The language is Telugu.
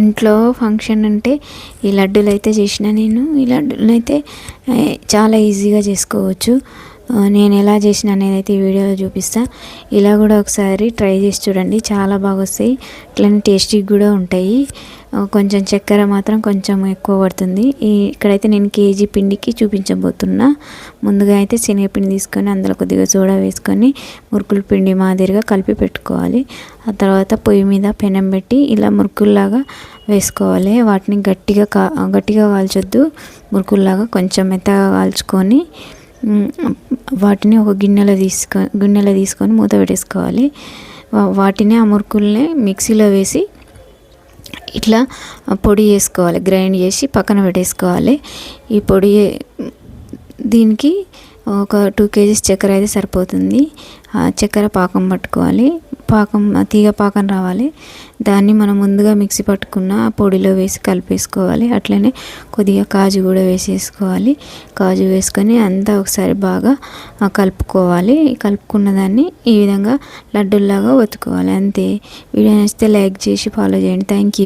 ఇంట్లో ఫంక్షన్ అంటే ఈ లడ్డూలు అయితే చేసిన నేను. ఈ లడ్డూలు అయితే చాలా ఈజీగా చేసుకోవచ్చు. నేను ఎలా చేసిన అనేది అయితే ఈ వీడియోలో చూపిస్తా. ఇలా కూడా ఒకసారి ట్రై చేసి చూడండి. చాలా బాగా వస్తాయి అట్లనే టేస్టీగా కూడా ఉంటాయి. కొంచెం చక్కెర మాత్రం కొంచెం ఎక్కువ పడుతుంది. ఈ ఇక్కడైతే నేను కేజీ పిండికి చూపించబోతున్నా. ముందుగా అయితే శనగపిండి తీసుకొని అందులో కొద్దిగా సోడా వేసుకొని మురుకుల పిండి మాదిరిగా కలిపి పెట్టుకోవాలి. ఆ తర్వాత పొయ్యి మీద పెనం పెట్టి ఇలా మురుకుల్లాగా వేసుకోవాలి. వాటిని గట్టిగా కా గట్టిగా కాల్చొద్దు. మురుకుల్లాగా కొంచెం మెత్తగా కాల్చుకొని వాటిని ఒక గిన్నెలో తీసుకో గిన్నెలో తీసుకొని మూత పెట్టేసుకోవాలి. వా- వాటిని ఆ మురుకుల్ని మిక్సీలో వేసి ఇట్లా పొడి చేసుకోవాలి గ్రైండ్ చేసి పక్కన పెట్టేసుకోవాలి. ఈ పొడి దీనికి ఒక టూ కేజీస్ చక్కెర అయితే సరిపోతుంది. ఆ చక్కెర పాకం పట్టుకోవాలి. పాకం తీగ పాకం రావాలి. దాన్ని మనం ముందుగా మిక్సీ పట్టుకున్న ఆ పొడిలో వేసి కలిపేసుకోవాలి. అట్లనే కొద్దిగా కాజు కూడా వేసేసుకోవాలి. కాజు వేసుకొని అంతా ఒకసారి బాగా కలుపుకోవాలి. కలుపుకున్న దాన్ని ఈ విధంగా లడ్డూల్లాగా ఒత్తుకోవాలి. అంతే. వీడియో నచ్చితే లైక్ చేసి ఫాలో చేయండి. Thank you